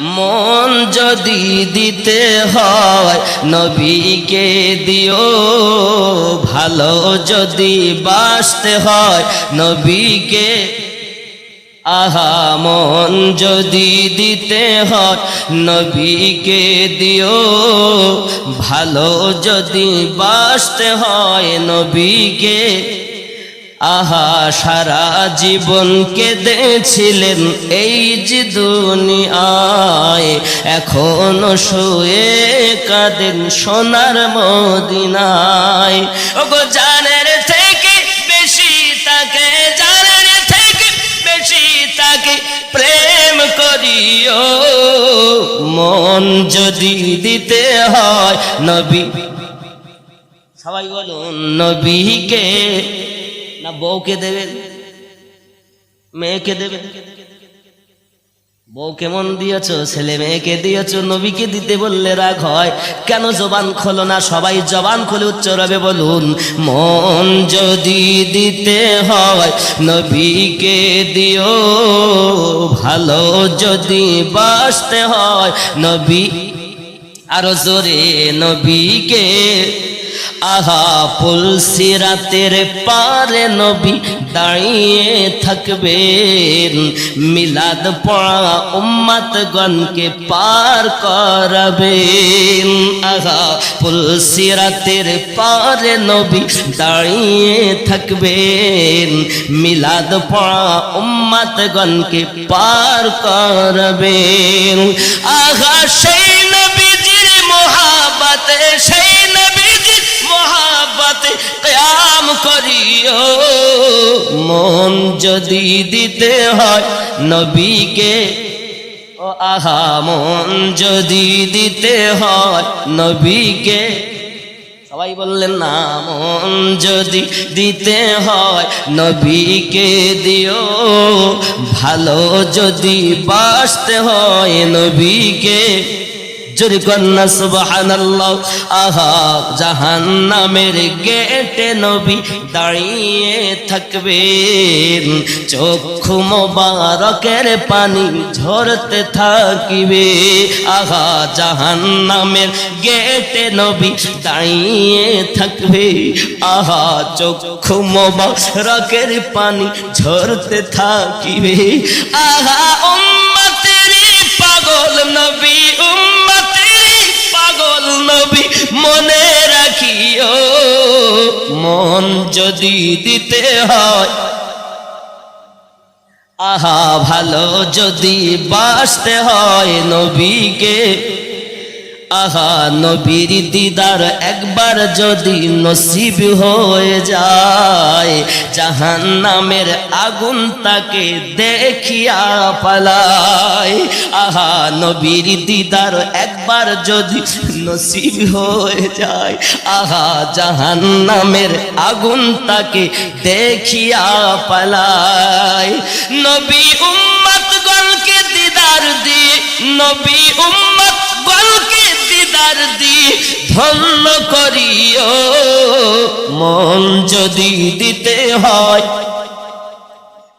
মন যদি দিতে হয়, নবীকে দিও। ভালো যদি বাসতে হয়, নবীকে। আহা, মন যদি দিতে হয়, নবীকে দিও। ভালো যদি বাসতে হয়, নবীকে। আহা, সারা জীবন কেঁদেছিলেন এই যে দুনিয়ায়। এখনও শুয়ে কাঁদেন সোনার মদিনায়। ওগো, জানের থেকে বেশি তাকে, জানের থেকে বেশি তাকে প্রেম করিও। মন যদি দিতে হয় নবী, সবাই বলুন নবীকে না বউকে দেবেন মেয়েকে দেবেন বউ কেমন দিয়েছ? ছেলে মেয়েকে দিয়েছ? নবীকে দিতে বললে রাগ হয়। কেন জবান খোলো না? সবাই জবান খুলে উচ্চরবে বলুন, মন যদি দিতে হয়, নবীকে দিও। ভালো যদি বাসতে হয়, নবী আরও জোরে নবীকে আহা পুলসিরাতের পারে নবী দাঁড়িয়ে থাকবেন। মিলাদ পড়া উম্মতগণকে পার করাবেন। আহা পুলসিরাতের পারে নবী দাঁড়িয়ে থাকবেন। মিলাদ পড়া উম্মতগণকে পার করবেন। আহা, সেই নবীজির মহাবতে সেই করিও। মন যদি দিতে হয় নবীকে, ও আহা, মন যদি দিতে হয় নবীকে। সবাই বললেন, না, মন যদি দিতে হয় নবীকে দিও। ভালো যদি বাসতে হয় নবীকে জোরে কন্যা, সুবহানাল্লাহ। আহা, জাহান্নামের গেটে নবী দাঁড়িয়ে থাকবেন। চক্ষু মোবারকের পানি ঝরতে থাকিবে। আহা, জাহান্নামের গেটে নবী দাঁড়িয়ে থাকবে। আহা, চক্ষু মোবারকের পানি ঝরতে থাকিবে। আহা, উম্মতেরি পাগল নবী নবী মনে রাখিও মন যদি দিতে হয়। আহা ভালো যদি বাসতে হয় নবীকে। আহা, নবীর দিদার একবার যদি নসিব হয়ে যায় জাহান নামের আগুন তাকে দেখিয়া পালায়। আহা, নবীর দিদার একবার যদি নসিব হয়ে যায়, আহা জাহান নামের আগুন তাকে দেখিয়া পালায়। নবী উম্মত গলকে দিদার দি নবী উম্মত গলকে দিদার দি ধন্য করিও মন যদি দিতে হয়।